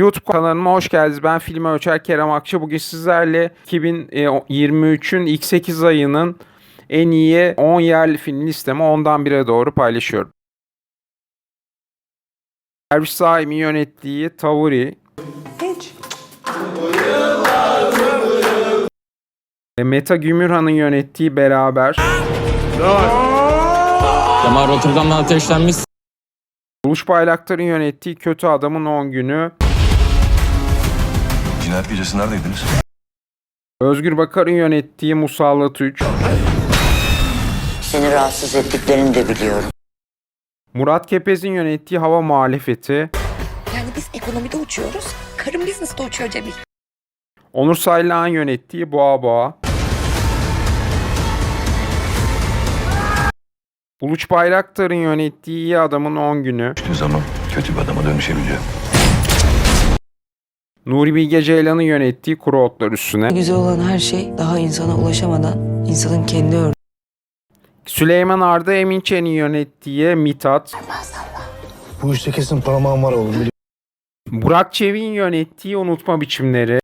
YouTube kanalıma hoş geldiniz. Ben Film Ölçer Kerem Akça. Bugün sizlerle 2023'ün ilk 8 ayının en iyi 10 yerli film listemi ondan bire doğru paylaşıyorum. Erviş Saim'in yönettiği Tavuri, Hiç. e, Meta Gümürhan'ın yönettiği Beraber, Kemal Rotterdam'dan ateşlenmiş Uluş Bayraktar'ın yönettiği Kötü Adamın 10 Günü, Cinayet gecesi neredeydiniz? Özgür Bakar'ın yönettiği Musallat 3, Seni rahatsız ettiklerini de biliyorum. Murat Kepez'in yönettiği Hava Muhalefeti, Yani biz ekonomide uçuyoruz. Karın business'ta uçuyor Cemil. Onur Saylan yönettiği Boğa Boğa. Uluç Bayraktar'ın yönettiği İyi Adamın 10 Günü. Düştüğü zaman kötü bir adama dönüşebiliyor. Nuri Bilge Ceylan'ın yönettiği Kuru Otlar Üstüne. Güzel olan her şey daha insana ulaşamadan insanın kendi ör- Süleyman Arda Eminçen'in yönettiği Mitat. Bu işte kesin parmağım var oğlum. Burak Çevik'in yönettiği Unutma Biçimleri.